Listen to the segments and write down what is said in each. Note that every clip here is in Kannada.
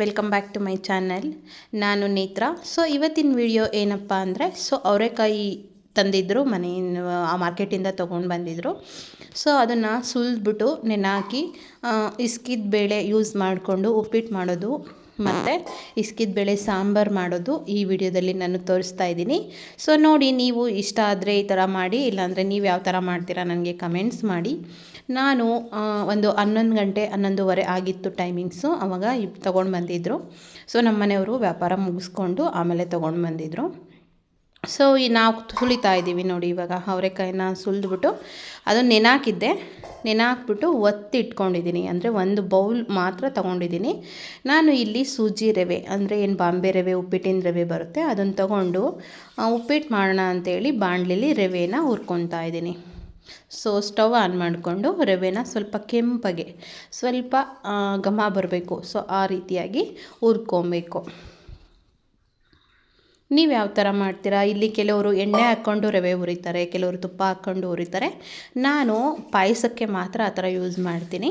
Welcome back to my channel ನಾನು ನೇತ್ರ. ಸೊ ಇವತ್ತಿನ ವಿಡಿಯೋ ಏನಪ್ಪ ಅಂದರೆ ಸೊ ಅವರೆಕಾಯಿ ತಂದಿದ್ದರು ಮನೆ ಆ ಮಾರ್ಕೆಟಿಂದ ತೊಗೊಂಡು ಬಂದಿದ್ದರು ಸೊ ಅದನ್ನು ಸುಲಿದ್ಬಿಟ್ಟು ನೆನಾಕಿ ಇಸ್ಕಿದ ಬೇಳೆ ಯೂಸ್ ಮಾಡಿಕೊಂಡು ಉಪ್ಪಿಟ್ಟು ಮಾಡೋದು, ಮತ್ತು ಇಸ್ಕಿದ ಬೇಳೆ ಸಾಂಬಾರು ಮಾಡೋದು ಈ ವಿಡಿಯೋದಲ್ಲಿ ನಾನು ತೋರಿಸ್ತಾ ಇದ್ದೀನಿ. ಸೊ ನೋಡಿ, ನೀವು ಇಷ್ಟ ಆದರೆ ಈ ಥರ ಮಾಡಿ, ಇಲ್ಲಾಂದರೆ ನೀವು ಯಾವ ಥರ ಮಾಡ್ತೀರಾ, ನನಗೆ ಕಮೆಂಟ್ಸ್ ಮಾಡಿ. ನಾನು ಒಂದು ಹನ್ನೊಂದು ಗಂಟೆ, ಹನ್ನೊಂದುವರೆ ಆಗಿತ್ತು ಟೈಮಿಂಗ್ಸು ಆವಾಗ ತೊಗೊಂಡು ಬಂದಿದ್ದರು ಸೊ ನಮ್ಮ ಮನೆಯವರು ವ್ಯಾಪಾರ ಮುಗಿಸ್ಕೊಂಡು ಆಮೇಲೆ ತೊಗೊಂಡು ಬಂದಿದ್ದರು ಸೊ ಈ ನಾವು ಸುಲಿತಾ ಇದ್ದೀವಿ ನೋಡಿ ಇವಾಗ. ಅವರೆಕಾಯಿನ ಸುಲಿದ್ಬಿಟ್ಟು ಅದು ನೆನಾಕಿದ್ದೆ. ನೆನಾಕ್ಬಿಟ್ಟು ಒತ್ತಿ ಇಟ್ಕೊಂಡಿದ್ದೀನಿ. ಅಂದರೆ ಒಂದು ಬೌಲ್ ಮಾತ್ರ ತೊಗೊಂಡಿದ್ದೀನಿ. ನಾನು ಇಲ್ಲಿ ಸೂಜಿ ರವೆ, ಅಂದರೆ ಏನು ಬಾಂಬೆ ರವೆ, ಉಪ್ಪಿಟ್ಟಿನ ರವೆ ಬರುತ್ತೆ. ಅದನ್ನು ತೊಗೊಂಡು ಉಪ್ಪಿಟ್ಟು ಮಾಡೋಣ ಅಂತೇಳಿ ಬಾಣಲಿಲಿ ರವೆನ ಹುರ್ಕೊತಾ ಇದ್ದೀನಿ. ಸೊ ಸ್ಟವ್ ಆನ್ ಮಾಡಿಕೊಂಡು ರವೆನ ಸ್ವಲ್ಪ ಕೆಂಪಗೆ ಸ್ವಲ್ಪ ಘಮ ಬರಬೇಕು. ಸೊ ಆ ರೀತಿಯಾಗಿ ಹುರ್ಕೊಬೇಕು. ನೀವು ಯಾವ ಥರ ಮಾಡ್ತೀರಾ? ಇಲ್ಲಿ ಕೆಲವರು ಎಣ್ಣೆ ಹಾಕ್ಕೊಂಡು ರವೆ ಹುರಿತಾರೆ, ಕೆಲವರು ತುಪ್ಪ ಹಾಕ್ಕೊಂಡು ಹುರಿತಾರೆ. ನಾನು ಪಾಯಸಕ್ಕೆ ಮಾತ್ರ ಆ ಥರ ಯೂಸ್ ಮಾಡ್ತೀನಿ.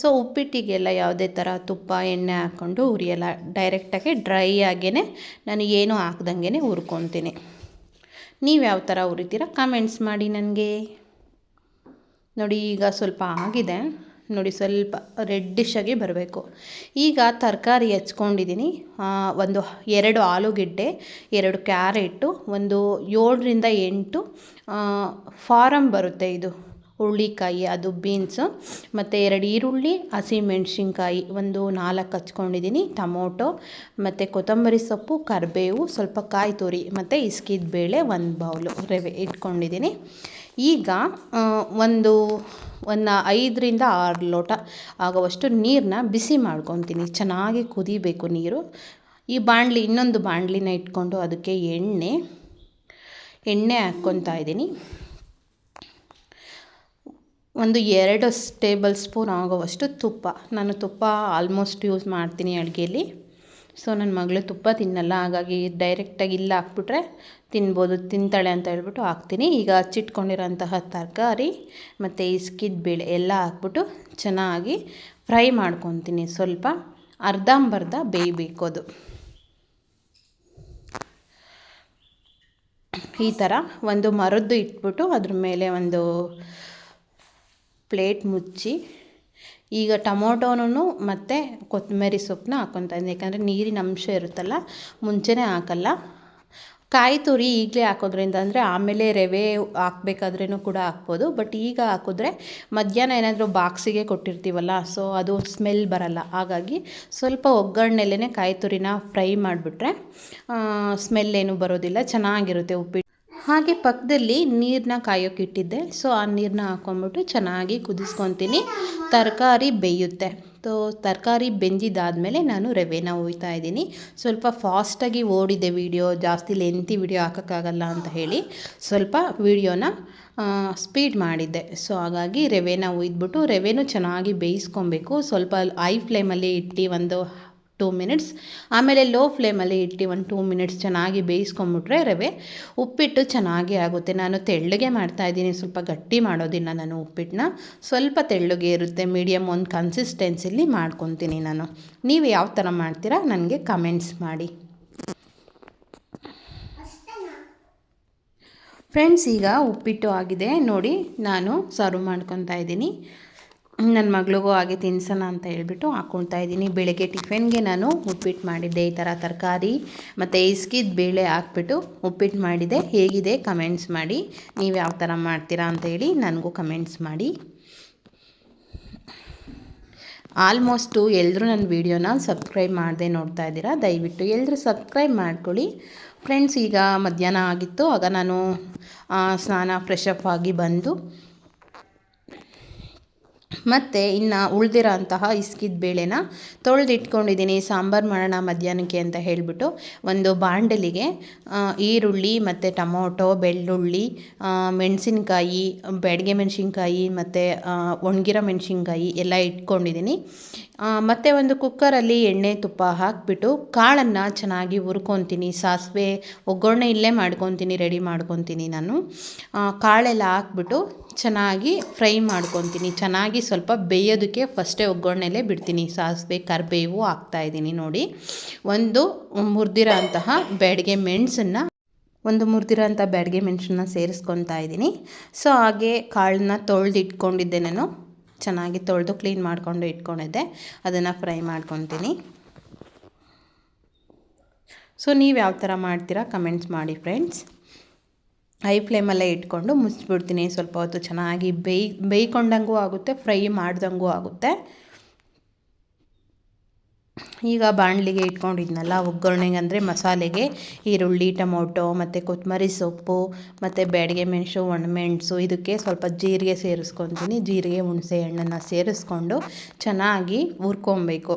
ಸೊ ಉಪ್ಪಿಟ್ಟಿಗೆಲ್ಲ ಯಾವುದೇ ಥರ ತುಪ್ಪ, ಎಣ್ಣೆ ಹಾಕ್ಕೊಂಡು ಹುರಿಯಲ್ಲ. ಡೈರೆಕ್ಟಾಗಿ ಡ್ರೈ ಆಗೇ ನಾನು ಏನೂ ಹಾಕ್ದಂಗೆ ಹುರ್ಕೊತೀನಿ. ನೀವು ಯಾವ ಥರ ಹುರಿತೀರಾ? ಕಾಮೆಂಟ್ಸ್ ಮಾಡಿ ನನಗೆ. ನೋಡಿ ಈಗ ಸ್ವಲ್ಪ ಆಗಿದೆ. ನೋಡಿ ಸ್ವಲ್ಪ ರೆಡ್ಡಿಶಾಗಿ ಬರಬೇಕು. ಈಗ ತರಕಾರಿ ಹೆಚ್ಕೊಂಡಿದ್ದೀನಿ ಒಂದು ಎರಡು ಆಲೂಗೆಡ್ಡೆ, ಎರಡು ಕ್ಯಾರೆಟು, ಒಂದು ಏಳರಿಂದ ಎಂಟು ಫಾರಮ್ ಬರುತ್ತೆ ಇದು. ಹುರುಳಿಕಾಯಿ, ಅದು ಬೀನ್ಸು, ಮತ್ತು ಎರಡು ಈರುಳ್ಳಿ ಹಸಿಮೆಣ್ಸಿನ್ಕಾಯಿ ಒಂದು ನಾಲ್ಕು ಹಚ್ಕೊಂಡಿದ್ದೀನಿ ಟೊಮೊಟೊ, ಮತ್ತು ಕೊತ್ತಂಬರಿ ಸೊಪ್ಪು, ಕರಿಬೇವು, ಸ್ವಲ್ಪ ಕಾಯಿ ತುರಿ, ಮತ್ತು ಇಸ್ಕಿದ ಬೇಳೆ ಒಂದು ಬೌಲು ರವೆ ಇಟ್ಕೊಂಡಿದ್ದೀನಿ ಈಗ ಒಂದು ಒಂದು ಐದರಿಂದ ಆರು ಲೋಟ ಆಗುವಷ್ಟು ನೀರನ್ನ ಬಿಸಿ ಮಾಡ್ಕೊತೀನಿ. ಚೆನ್ನಾಗಿ ಕುದಿಬೇಕು ನೀರು. ಈ ಬಾಣಲಿ, ಇನ್ನೊಂದು ಬಾಣಲಿನ ಇಟ್ಕೊಂಡು ಅದಕ್ಕೆ ಎಣ್ಣೆ ಎಣ್ಣೆ ಹಾಕ್ಕೊತಾ ಇದ್ದೀನಿ. ಒಂದು ಎರಡು ಟೇಬಲ್ ಸ್ಪೂನ್ ಆಗುವಷ್ಟು ತುಪ್ಪ. ನಾನು ತುಪ್ಪ ಆಲ್ಮೋಸ್ಟ್ ಯೂಸ್ ಮಾಡ್ತೀನಿ ಅಡುಗೆಯಲ್ಲಿ. ಸೊ ನನ್ನ ಮಗಳು ತುಪ್ಪ ತಿನ್ನಲ್ಲ, ಹಾಗಾಗಿ ಡೈರೆಕ್ಟಾಗಿ ಇಲ್ಲ ಹಾಕ್ಬಿಟ್ರೆ ತಿನ್ಬೋದು, ತಿಂತಾಳೆ ಅಂತ ಹೇಳ್ಬಿಟ್ಟು ಹಾಕ್ತೀನಿ. ಈಗ ಹಚ್ಚಿಟ್ಕೊಂಡಿರೋಂತಹ ತರಕಾರಿ ಮತ್ತು ಇಸ್ಕಿದ ಬೇಳೆ ಎಲ್ಲ ಹಾಕ್ಬಿಟ್ಟು ಚೆನ್ನಾಗಿ ಫ್ರೈ ಮಾಡ್ಕೊತೀನಿ. ಸ್ವಲ್ಪ ಅರ್ಧಂಬರ್ಧ ಬೇಯಬೇಕು ಅದು. ಈ ಥರ ಒಂದು ಮರದ್ದು ಇಟ್ಬಿಟ್ಟು ಅದ್ರ ಮೇಲೆ ಒಂದು ಪ್ಲೇಟ್ ಮುಚ್ಚಿ ಈಗ ಟೊಮೊಟೊನೂ ಮತ್ತು ಕೊತ್ತಂಬರಿ ಸೊಪ್ಪನ್ನ ಹಾಕ್ಕೊತಾ ಇದ್ದೀನಿ. ಯಾಕಂದರೆ ನೀರಿನ ಅಂಶ ಇರುತ್ತಲ್ಲ, ಮುಂಚೆನೇ ಹಾಕಲ್ಲ. ಕಾಯಿ ತುರಿ ಈಗಲೇ ಹಾಕೋದ್ರಿಂದ ಅಂದರೆ ಆಮೇಲೆ ರವೆ ಹಾಕ್ಬೇಕಾದ್ರೂ ಕೂಡ ಹಾಕ್ಬೋದು. ಬಟ್ ಈಗ ಹಾಕಿದ್ರೆ ಮಧ್ಯಾಹ್ನ ಏನಾದರೂ ಬಾಕ್ಸಿಗೆ ಕೊಟ್ಟಿರ್ತೀವಲ್ಲ ಸೊ ಅದು ಸ್ಮೆಲ್ ಬರಲ್ಲ. ಹಾಗಾಗಿ ಸ್ವಲ್ಪ ಒಗ್ಗರಣೆಲೇ ಕಾಯಿ ತುರಿನ ಫ್ರೈ ಮಾಡಿಬಿಟ್ರೆ ಸ್ಮೆಲ್ ಏನು ಬರೋದಿಲ್ಲ. ಚೆನ್ನಾಗಿರುತ್ತೆ ಉಪ್ಪಿಟ್ಟು. ಹಾಗೆ ಪಕ್ಕದಲ್ಲಿ ನೀರನ್ನ ಕಾಯೋಕೆ ಇಟ್ಟಿದ್ದೆ. ಸೊ ಆ ನೀರನ್ನ ಹಾಕ್ಕೊಂಬಿಟ್ಟು ಚೆನ್ನಾಗಿ ಕುದಿಸ್ಕೊತೀನಿ. ತರಕಾರಿ ಬೇಯುತ್ತೆ. ಸೊ ತರಕಾರಿ ಬೆಂದಿದ್ದಾದಮೇಲೆ ನಾನು ರವೆನ ಹುಯ್ತಾ ಇದ್ದೀನಿ. ಸ್ವಲ್ಪ ಫಾಸ್ಟಾಗಿ ಓಡಿದೆ ವೀಡಿಯೋ ಜಾಸ್ತಿ ಲೆಂತಿ ವಿಡಿಯೋ ಹಾಕೋಕ್ಕಾಗಲ್ಲ ಅಂತ ಹೇಳಿ ಸ್ವಲ್ಪ ವಿಡಿಯೋನ ಸ್ಪೀಡ್ ಮಾಡಿದ್ದೆ. ಸೊ ಹಾಗಾಗಿ ರವೆನ ಹುಯ್ದ್ಬಿಟ್ಟು, ರವೆನೂ ಚೆನ್ನಾಗಿ ಬೇಯಿಸ್ಕೊಬೇಕು. ಸ್ವಲ್ಪ ಐ ಫ್ಲೇಮಲ್ಲಿ ಇಟ್ಟು ಒಂದು ಟೂ ಮಿನಿಟ್ಸ್ ಆಮೇಲೆ ಲೋ ಫ್ಲೇಮಲ್ಲಿ ಇಟ್ಟು ಒಂದು ಟೂ ಮಿನಿಟ್ಸ್ ಚೆನ್ನಾಗಿ ಬೇಯಿಸ್ಕೊಂಬಿಟ್ರೆ ರವೆ ಉಪ್ಪಿಟ್ಟು ಚೆನ್ನಾಗಿ ಆಗುತ್ತೆ. ನಾನು ತೆಳ್ಳಗೆ ಮಾಡ್ತಾಯಿದ್ದೀನಿ ಸ್ವಲ್ಪ ಗಟ್ಟಿ ಮಾಡೋದಿಲ್ಲ ನಾನು ಉಪ್ಪಿಟ್ಟನ್ನ ಸ್ವಲ್ಪ ತೆಳ್ಳಗೆ ಇರುತ್ತೆ. ಮೀಡಿಯಮ್ ಒಂದು ಕನ್ಸಿಸ್ಟೆನ್ಸಿಲಿ ಮಾಡ್ಕೊತೀನಿ ನಾನು. ನೀವು ಯಾವ ಥರ ಮಾಡ್ತೀರಾ ನನಗೆ ಕಮೆಂಟ್ಸ್ ಮಾಡಿ. ಫ್ರೆಂಡ್ಸ್ ಈಗ ಉಪ್ಪಿಟ್ಟು ಆಗಿದೆ. ನೋಡಿ, ನಾನು ಸರ್ವ್ ಮಾಡ್ಕೊತಾ ಇದ್ದೀನಿ. ನನ್ನ ಮಗಳಿಗೂ ಹಾಗೆ ತಿನ್ಸೋಣ ಅಂತ ಹೇಳ್ಬಿಟ್ಟು ಹಾಕ್ಕೊಳ್ತಾ ಇದ್ದೀನಿ. ಬೆಳಗ್ಗೆ ಟಿಫಿನ್ಗೆ ನಾನು ಉಪ್ಪಿಟ್ಟು ಮಾಡಿದ್ದೆ. ಈ ಥರ ತರಕಾರಿ ಮತ್ತು ಇಸ್ಕಿದ ಬೇಳೆ ಹಾಕ್ಬಿಟ್ಟು ಉಪ್ಪಿಟ್ಟು ಮಾಡಿದೆ. ಹೇಗಿದೆ ಕಮೆಂಟ್ಸ್ ಮಾಡಿ. ನೀವು ಯಾವ ಥರ ಮಾಡ್ತೀರಾ ಅಂತ ಹೇಳಿ ನನಗೂ ಕಮೆಂಟ್ಸ್ ಮಾಡಿ. ಆಲ್ಮೋಸ್ಟು ಎಲ್ಲರೂ ನನ್ನ ವೀಡಿಯೋನ ಸಬ್ಸ್ಕ್ರೈಬ್ ಮಾಡದೆ ನೋಡ್ತಾ ಇದ್ದೀರಾ, ದಯವಿಟ್ಟು ಎಲ್ಲರೂ ಸಬ್ಸ್ಕ್ರೈಬ್ ಮಾಡ್ಕೊಳ್ಳಿ. ಫ್ರೆಂಡ್ಸ್, ಈಗ ಮಧ್ಯಾಹ್ನ ಆಗಿತ್ತು. ಆಗ ನಾನು ಸ್ನಾನ ಫ್ರೆಶ್ ಆಗಿ ಬಂದು ಮತ್ತು ಇನ್ನು ಉಳಿದಿರೋ ಅಂತಹ ಇಸ್ಕಿದ ಬೇಳೆನ ತೊಳೆದಿಟ್ಕೊಂಡಿದ್ದೀನಿ, ಸಾಂಬಾರು ಮಾಡೋಣ ಮಧ್ಯಾಹ್ನಕ್ಕೆ ಅಂತ ಹೇಳಿಬಿಟ್ಟು ಒಂದು ಬಾಂಡಲಿಗೆ ಈರುಳ್ಳಿ ಮತ್ತು ಟೊಮೊಟೊ, ಬೆಳ್ಳುಳ್ಳಿ ಮೆಣಸಿನ್ಕಾಯಿ ಬ್ಯಾಡಗೆ ಮೆಣಸಿನ್ಕಾಯಿ ಮತ್ತು ಒಣಗಿರೋ ಮೆಣಸಿನ್ಕಾಯಿ ಎಲ್ಲ ಇಟ್ಕೊಂಡಿದ್ದೀನಿ. ಮತ್ತು ಒಂದು ಕುಕ್ಕರಲ್ಲಿ ಎಣ್ಣೆ ತುಪ್ಪ ಹಾಕಿಬಿಟ್ಟು ಕಾಳನ್ನು ಚೆನ್ನಾಗಿ ಹುರ್ಕೊತೀನಿ, ಸಾಸಿವೆ ಒಗ್ಗರಣೆ ಇಲ್ಲೇ ಮಾಡ್ಕೊತೀನಿ, ರೆಡಿ ಮಾಡ್ಕೊತೀನಿ ನಾನು. ಕಾಳೆಲ್ಲ ಹಾಕ್ಬಿಟ್ಟು ಚೆನ್ನಾಗಿ ಫ್ರೈ ಮಾಡ್ಕೊತೀನಿ. ಚೆನ್ನಾಗಿ ಸ್ವಲ್ಪ ಬೇಯೋದಕ್ಕೆ ಫಸ್ಟೇ ಒಗ್ಗರಣೆಲೇ ಬಿಡ್ತೀನಿ. ಸಾಸಿವೆ ಕರಿಬೇವು ಹಾಕ್ತಾಯಿದ್ದೀನಿ ನೋಡಿ. ಒಂದು ಮುರಿದಿರೋ ಅಂತಹ ಬ್ಯಾಡಿಗೆ ಮೆಣಸನ್ನು, ಒಂದು ಮುರಿದಿರೋಂಥ ಬ್ಯಾಡಿಗೆ ಮೆಣಸನ್ನ ಸೇರಿಸ್ಕೊತಾ ಇದ್ದೀನಿ. ಸೊ, ಹಾಗೆ ಕಾಳನ್ನ ತೊಳೆದಿಟ್ಕೊಂಡಿದ್ದೆ ನಾನು. ಚೆನ್ನಾಗಿ ತೊಳೆದು ಕ್ಲೀನ್ ಮಾಡಿಕೊಂಡು ಇಟ್ಕೊಂಡಿದ್ದೆ. ಅದನ್ನು ಫ್ರೈ ಮಾಡ್ಕೊತೀನಿ. ಸೊ, ನೀವು ಯಾವ ಥರ ಮಾಡ್ತೀರಾ ಕಮೆಂಟ್ಸ್ ಮಾಡಿ ಫ್ರೆಂಡ್ಸ್. ಹೈ ಫ್ಲೇಮಲ್ಲೇ ಇಟ್ಕೊಂಡು ಮುಚ್ಚಿಬಿಡ್ತೀನಿ. ಸ್ವಲ್ಪ ಹೊತ್ತು ಚೆನ್ನಾಗಿ ಬೇಯ್, ಬೇಯ್ಕೊಂಡಂಗೂ ಆಗುತ್ತೆ, ಫ್ರೈ ಮಾಡ್ದಂಗೂ ಆಗುತ್ತೆ. ಈಗ ಬಾಣಲಿಗೆ ಇಟ್ಕೊಂಡಿದ್ನಲ್ಲ ಒಗ್ಗರಣೆಗೆ ಅಂದರೆ ಮಸಾಲೆಗೆ ಈರುಳ್ಳಿ, ಟೊಮೊಟೊ, ಮತ್ತು ಕೊತ್ತಂಬರಿ ಸೊಪ್ಪು, ಮತ್ತು ಬ್ಯಾಡಿಗೆ ಮೆಣಸು, ಒಣಮೆಣಸು, ಇದಕ್ಕೆ ಸ್ವಲ್ಪ ಜೀರಿಗೆ ಸೇರಿಸ್ಕೊತೀನಿ. ಜೀರಿಗೆ, ಹುಣಸೆ ಹಣ್ಣನ್ನು ಸೇರಿಸ್ಕೊಂಡು ಚೆನ್ನಾಗಿ ಹುರ್ಕೊಬೇಕು.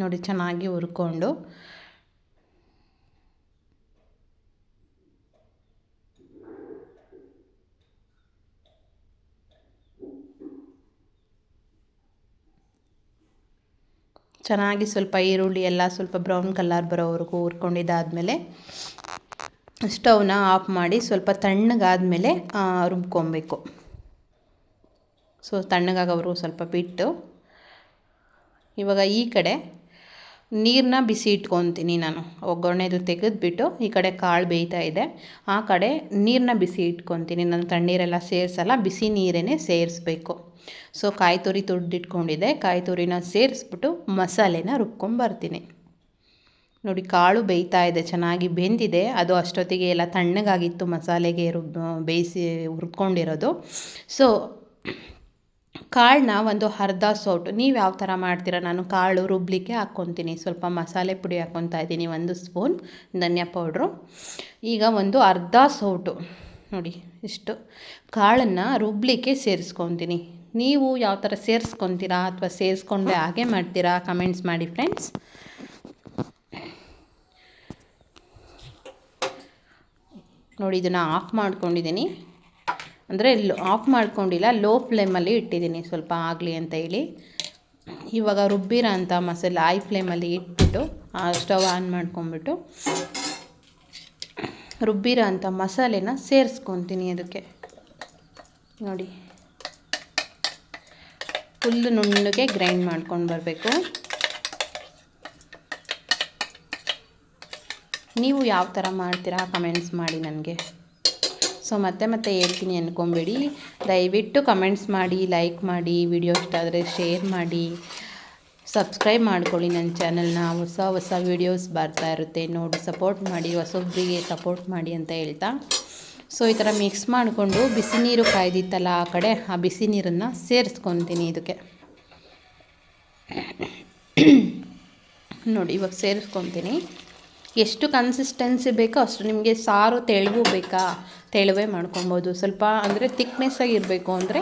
ನೋಡಿ, ಚೆನ್ನಾಗಿ ಹುರ್ಕೊಂಡು ಚೆನ್ನಾಗಿ ಸ್ವಲ್ಪ ಈರುಳ್ಳಿ ಎಲ್ಲ ಸ್ವಲ್ಪ ಬ್ರೌನ್ ಕಲರ್ ಬರೋವರೆಗೂ ಹುರ್ಕೊಂಡಿದ್ದಾದಮೇಲೆ ಸ್ಟವ್ನ ಆಫ್ ಮಾಡಿ ಸ್ವಲ್ಪ ತಣ್ಣಗಾದಮೇಲೆ ರುಬ್ಕೊಬೇಕು. ಸೊ ತಣ್ಣಗಾಗವರು ಸ್ವಲ್ಪ ಬಿಟ್ಟು, ಇವಾಗ ಈ ಕಡೆ ನೀರನ್ನ ಬಿಸಿ ಇಟ್ಕೊತೀನಿ ನಾನು. ಒಗ್ಗರಣೆದು ತೆಗೆದುಬಿಟ್ಟು ಈ ಕಡೆ ಕಾಳು ಬೇಯ್ತಾ ಇದೆ. ಆ ಕಡೆ ನೀರನ್ನ ಬಿಸಿ ಇಟ್ಕೊತೀನಿ. ನಾನು ತಣ್ಣೀರೆಲ್ಲ ಸೇರಿಸಲ್ಲ, ಬಿಸಿ ನೀರೇ ಸೇರಿಸ್ಬೇಕು. ಸೊ ಕಾಯಿ ತುರಿ ತುರಿದಿಟ್ಕೊಂಡಿದ್ದೆ ಕಾಯಿ ತುರಿನ ಸೇರಿಸ್ಬಿಟ್ಟು ಮಸಾಲೆನ ರುಬ್ಕೊಂಬರ್ತೀನಿ. ನೋಡಿ, ಕಾಳು ಬೇಯ್ತಾ ಇದೆ, ಚೆನ್ನಾಗಿ ಬೆಂದಿದೆ. ಅದು ಅಷ್ಟೊತ್ತಿಗೆ ಎಲ್ಲ ತಣ್ಣಗಾಗಿತ್ತು ಮಸಾಲೆಗೆ ರುಬ್, ಬೇಯಿಸಿ ಹುರ್ಕೊಂಡಿರೋದು ಸೊ ಕಾಳನ್ನ ಒಂದು ಅರ್ಧ ಸೌಟು, ನೀವು ಯಾವ ಥರ ಮಾಡ್ತೀರಾ? ನಾನು ಕಾಳು ರುಬ್ಲಿಕ್ಕೆ ಹಾಕ್ಕೊತೀನಿ. ಸ್ವಲ್ಪ ಮಸಾಲೆ ಪುಡಿ ಹಾಕ್ಕೊತಾ ಇದ್ದೀನಿ, ಒಂದು ಸ್ಪೂನ್ ಧನಿಯಾ ಪೌಡ್ರು. ಈಗ ಒಂದು ಅರ್ಧ ಸೌಟು, ನೋಡಿ, ಇಷ್ಟು ಕಾಳನ್ನು ರುಬ್ಲಿಕ್ಕೆ ಸೇರಿಸ್ಕೊತೀನಿ. ನೀವು ಯಾವ ಥರ ಸೇರಿಸ್ಕೊತೀರಾ ಅಥವಾ ಸೇರಿಸ್ಕೊಂಡೆ ಹಾಗೆ ಮಾಡ್ತೀರಾ? ಕಮೆಂಟ್ಸ್ ಮಾಡಿ ಫ್ರೆಂಡ್ಸ್ ನೋಡಿ, ಇದನ್ನು ಆಫ್ ಮಾಡ್ಕೊಂಡಿದ್ದೀನಿ. ಅಂದರೆ ಆಫ್ ಮಾಡ್ಕೊಂಡಿಲ್ಲ ಲೋ ಫ್ಲೇಮಲ್ಲಿ ಇಟ್ಟಿದ್ದೀನಿ ಸ್ವಲ್ಪ ಆಗಲಿ ಅಂತ ಹೇಳಿ. ಇವಾಗ ರುಬ್ಬಿರೋ ಅಂಥ ಮಸಾಲೆ ಐ ಫ್ಲೇಮಲ್ಲಿ ಇಟ್ಬಿಟ್ಟು ಸ್ಟವ್ ಆನ್ ಮಾಡ್ಕೊಂಬಿಟ್ಟು ರುಬ್ಬಿರೋ ಅಂಥ ಮಸಾಲೆನ ಸೇರಿಸ್ಕೊತೀನಿ ಅದಕ್ಕೆ. ನೋಡಿ. ಫುಲ್ಲು ನುಣ್ಣಗೆ ಗ್ರೈಂಡ್ ಮಾಡ್ಕೊಂಡು ಬರಬೇಕು. ನೀವು ಯಾವ ಥರ ಮಾಡ್ತೀರಾ ಕಮೆಂಟ್ಸ್ ಮಾಡಿ ನನಗೆ. ಸೊ, ಮತ್ತೆ ಮತ್ತೆ ಹೇಳ್ತೀನಿ ಅಂದ್ಕೊಂಬೇಡಿ ದಯವಿಟ್ಟು ಕಮೆಂಟ್ಸ್ ಮಾಡಿ, ಲೈಕ್ ಮಾಡಿ, ವಿಡಿಯೋ ಇಷ್ಟ ಆದರೆ ಶೇರ್ ಮಾಡಿ. ಸಬ್ಸ್ಕ್ರೈಬ್ ಮಾಡ್ಕೊಳ್ಳಿ ನನ್ನ ಚಾನಲ್ನ. ಹೊಸ ಹೊಸ ವೀಡಿಯೋಸ್ ಬರ್ತಾ ಇರುತ್ತೆ. ನೋಡಿ, ಸಪೋರ್ಟ್ ಮಾಡಿ ಹೊಸೊಬ್ಬರಿಗೆ ಸಪೋರ್ಟ್ ಮಾಡಿ ಅಂತ ಹೇಳ್ತಾ. ಸೊ ಈ ಥರ ಮಿಕ್ಸ್ ಮಾಡಿಕೊಂಡು ಬಿಸಿ ನೀರು ಕಾಯ್ದಿತ್ತಲ್ಲ ಆ ಕಡೆ, ಆ ಬಿಸಿ ನೀರನ್ನು ಸೇರಿಸ್ಕೊತೀನಿ ಇದಕ್ಕೆ. ನೋಡಿ, ಇವಾಗ ಸೇರಿಸ್ಕೊತೀನಿ. ಎಷ್ಟು ಕನ್ಸಿಸ್ಟೆನ್ಸಿ ಬೇಕೋ ಅಷ್ಟು ನಿಮಗೆ ಸಾರು, ತೆಳುವು ಬೇಕಾ? ತೆಳುವೆ ಮಾಡ್ಕೊಬೋದು. ಸ್ವಲ್ಪ ಅಂದರೆ ತಿಕ್ನೆಸ್ಸಾಗಿ ಇರಬೇಕು ಅಂದರೆ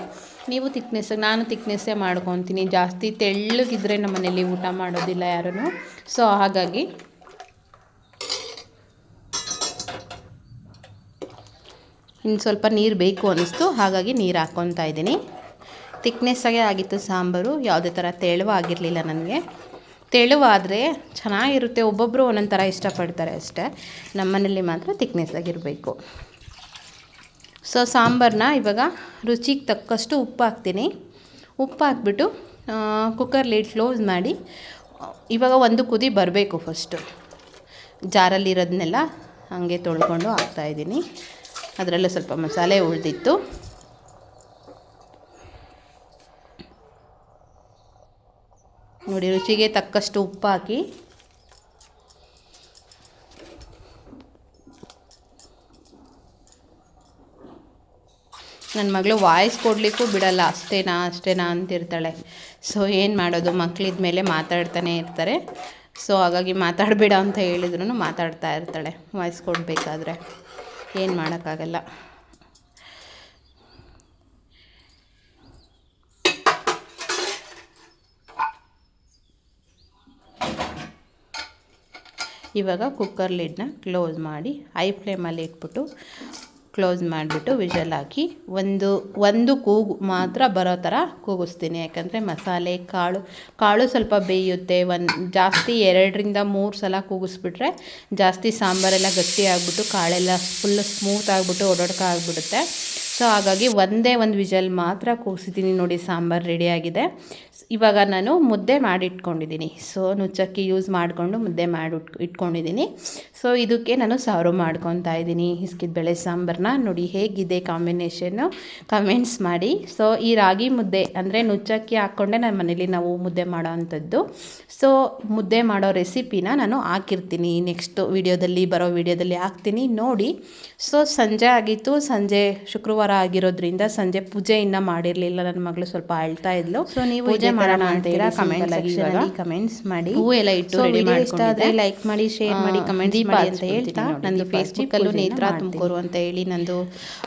ನೀವು ತಿಕ್ನೆಸ್ಸಾಗಿ ನಾನು ತಿಕ್ನೆಸ್ಸೇ ಮಾಡ್ಕೊತೀನಿ. ಜಾಸ್ತಿ ತೆಳ್ಳಗಿದ್ರೆ ನಮ್ಮ ಮನೇಲಿ ಊಟ ಮಾಡೋದಿಲ್ಲ ಯಾರೂ ಸೊ ಹಾಗಾಗಿ ಇನ್ನು ಸ್ವಲ್ಪ ನೀರು ಬೇಕು ಅನ್ನಿಸ್ತು. ಹಾಗಾಗಿ ನೀರು ಹಾಕ್ಕೊತಾ ಇದ್ದೀನಿ. ತಿಕ್ನೆಸ್ಸಾಗೆ ಆಗಿತ್ತು ಸಾಂಬಾರು. ಯಾವುದೇ ಥರ ತೆಳುವಾಗಿರಲಿಲ್ಲ ನನಗೆ. ತೆಳುವಾದರೆ ಚೆನ್ನಾಗಿರುತ್ತೆ. ಒಬ್ಬೊಬ್ಬರು ಒಂದೊಂದು ಥರ ಇಷ್ಟಪಡ್ತಾರೆ ಅಷ್ಟೇ. ನಮ್ಮನೇಲಿ ಮಾತ್ರ ತಿಕ್ನೆಸ್ಸಾಗಿರಬೇಕು ಸೊ ಸಾಂಬಾರನ್ನ ಇವಾಗ ರುಚಿಗೆ ತಕ್ಕಷ್ಟು ಉಪ್ಪು ಹಾಕ್ತೀನಿ. ಉಪ್ಪು ಹಾಕ್ಬಿಟ್ಟು ಕುಕ್ಕರ್ ಲೀಡ್ ಕ್ಲೋಸ್ ಮಾಡಿ, ಇವಾಗ ಒಂದು ಕುದಿ ಬರಬೇಕು ಫಸ್ಟು ಜಾರಲ್ಲಿರೋದನ್ನೆಲ್ಲ ಹಾಗೆ ತೊಳ್ಕೊಂಡು ಹಾಕ್ತಾಯಿದ್ದೀನಿ ಅದರಲ್ಲೂ ಸ್ವಲ್ಪ ಮಸಾಲೆ ಉಳಿದಿತ್ತು. ನೋಡಿ, ರುಚಿಗೆ ತಕ್ಕಷ್ಟು ಉಪ್ಪು ಹಾಕಿ. ನನ್ನ ಮಗಳು ವಾಯ್ಸ್ ಕೊಡಲಿಕ್ಕೂ ಬಿಡಲ್ಲ, ಅಷ್ಟೇನಾ ಅಷ್ಟೇನಾ ಅಂತಿರ್ತಾಳೆ. ಸೊ ಏನು ಮಾಡೋದು? ಮಕ್ಕಳಿದ ಮೇಲೆ ಮಾತಾಡ್ತಾನೆ ಇರ್ತಾರೆ. ಸೊ ಹಾಗಾಗಿ ಮಾತಾಡಬೇಡ ಅಂತ ಹೇಳಿದ್ರು ಮಾತಾಡ್ತಾ ಇರ್ತಾಳೆ ವಾಯ್ಸ್ ಕೊಡಬೇಕಾದ್ರೆ. ಏನು ಮಾಡೋಕ್ಕಾಗಲ್ಲ. ಇವಾಗ ಕುಕ್ಕರ್ ಲಿಡ್ನ ಕ್ಲೋಸ್ ಮಾಡಿ ಹೈ ಫ್ಲೇಮಲ್ಲಿ ಇಟ್ಬಿಟ್ಟು ಕ್ಲೋಸ್ ಮಾಡಿಬಿಟ್ಟು ವಿಷಲ್ ಹಾಕಿ ಒಂದು ಒಂದು ಕೂಗು ಮಾತ್ರ ಬರೋ ಥರ ಕೂಗಿಸ್ತೀನಿ. ಯಾಕಂದರೆ ಮಸಾಲೆ, ಕಾಳು ಕಾಳು ಸ್ವಲ್ಪ ಬೇಯುತ್ತೆ. ಒಂದು ಜಾಸ್ತಿ ಎರಡರಿಂದ ಮೂರು ಸಲ ಕೂಗಿಸ್ಬಿಟ್ರೆ ಜಾಸ್ತಿ ಸಾಂಬಾರೆಲ್ಲ ಗಟ್ಟಿ ಆಗಿಬಿಟ್ಟು, ಕಾಳೆಲ್ಲ ಫುಲ್ ಸ್ಮೂತ್ ಆಗಿಬಿಟ್ಟು ಓಡಾಡ್ಕ ಆಗಿಬಿಡುತ್ತೆ. ಸೊ ಹಾಗಾಗಿ ಒಂದೇ ಒಂದು ವಿಜಲ್ ಮಾತ್ರ ಕೂಗಿಸಿದ್ದೀನಿ ನೋಡಿ ಸಾಂಬಾರು ರೆಡಿಯಾಗಿದೆ ಇವಾಗ ನಾನು ಮುದ್ದೆ ಮಾಡಿಟ್ಕೊಂಡಿದ್ದೀನಿ ಸೊ ನುಚ್ಚಕ್ಕಿ ಯೂಸ್ ಮಾಡಿಕೊಂಡು ಮುದ್ದೆ ಮಾಡಿ ಇಟ್ಕೊಂಡಿದ್ದೀನಿ. ಸೊ ಇದಕ್ಕೆ ನಾನು ಸಾರು ಮಾಡ್ಕೊತಾ ಇದ್ದೀನಿ. ಹಿಸ್ಕಿದ ಬೇಳೆ ಸಾಂಬಾರನ್ನ ನೋಡಿ ಹೇಗಿದೆ ಕಾಂಬಿನೇಷನ್ನು ಕಮೆಂಟ್ಸ್ ಮಾಡಿ. ಸೊ ಈ ರಾಗಿ ಮುದ್ದೆ ಅಂದರೆ ನುಚ್ಚಕ್ಕಿ ಹಾಕ್ಕೊಂಡೆ ನನ್ನ ಮನೇಲಿ ನಾವು ಮುದ್ದೆ ಮಾಡೋ ಅಂಥದ್ದು ಸೊ ಮುದ್ದೆ ಮಾಡೋ ರೆಸಿಪಿನ ನಾನು ಹಾಕಿರ್ತೀನಿ. ನೆಕ್ಸ್ಟ್ ವಿಡಿಯೋದಲ್ಲಿ ಬರೋ ವಿಡಿಯೋದಲ್ಲಿ ಹಾಕ್ತೀನಿ. ನೋಡಿ. ಸೊ ಸಂಜೆ ಆಗಿತ್ತು. ಸಂಜೆ ಶುಕ್ರವಾರ ಆಗಿರೋದ್ರಿಂದ ಸಂಜೆ ಪೂಜೆ ಇನ್ನೂ ಮಾಡಿರಲಿಲ್ಲ. ನನ್ನ ಮಗಳು ಸ್ವಲ್ಪ ಅಳ್ತಾ ಇದ್ಲು. ಸೊ ನೀವು ಪೂಜೆ ಮಾಡೋಣ ಅಂತೀರಾ ಕಮೆಂಟ್ ಸೆಕ್ಷನಲ್ಲಿ ಕಮೆಂಟ್ಸ್ ಮಾಡಿ. ಹೂ ಎಲ್ಲ ಇಟ್ಟು ರೆಡಿ ಇಷ್ಟ ಆದರೆ ಲೈಕ್ ಮಾಡಿ ಶೇರ್ ಮಾಡಿ ಕಮೆಂಟ್ ಮಾಡಿ ಅಂತ ಹೇಳ್ತಾ ನಂದು ಫೇಸ್ಬುಕ್ಕಲ್ಲೂ ನೇತ್ರ ತುಮಕೂರು ಅಂತ ಹೇಳಿ ನಂದು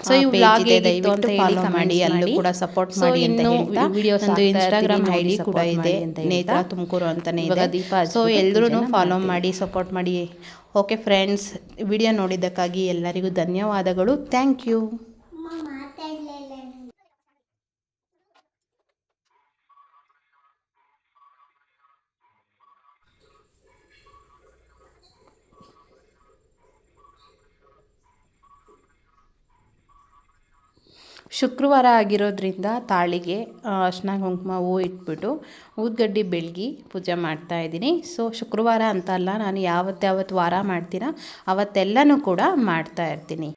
ಸೊ ಈ ವ್ಲಾಗ್ ಇದೆ ಅಂತ ಹೇಳಿ ಮಾಡಿ ಅಲ್ಲೂ ಕೂಡ ಸಪೋರ್ಟ್ ಮಾಡಿ ಅಂತ ಹೇಳ್ತಾ ವಿಡಿಯೋ ಒಂದು ಇನ್ಸ್ಟಾಗ್ರಾಮ್ ಐಡಿ ಡಿ ಕೂಡ ಇದೆ ನೇತ್ರ ತುಮಕೂರು ಅಂತಾನೆ ಇದೆ. ದೀಪ ಸೊ ಎಲ್ಲರೂ ಫಾಲೋ ಮಾಡಿ ಸಪೋರ್ಟ್ ಮಾಡಿ. ಓಕೆ ಫ್ರೆಂಡ್ಸ್ ವಿಡಿಯೋ ನೋಡಿದ್ದಕ್ಕಾಗಿ ಎಲ್ಲರಿಗೂ ಧನ್ಯವಾದಗಳು. ಥ್ಯಾಂಕ್ ಯು ಶುಕ್ರವಾರ ಆಗಿರೋದ್ರಿಂದ ತಾಳಿಗೆ ಅರ್ಶಿನ ಕುಂಕುಮ, ಹೂ ಇಟ್ಬಿಟ್ಟು ಊದ್ಗಡ್ಡಿ, ಬೆಳಗಿ ಪೂಜೆ ಮಾಡ್ತಾ ಇದ್ದೀನಿ. ಸೊ ಶುಕ್ರವಾರ ಅಂತ ಅಲ್ಲ, ನಾನು ಯಾವತ್ತಾವತ್ತು ಯಾವತ್ತು ವಾರ ಮಾಡ್ತೀನೋ ಅವತ್ತೆಲ್ಲನೂ ಕೂಡ ಮಾಡ್ತಾ ಇರ್ತೀನಿ.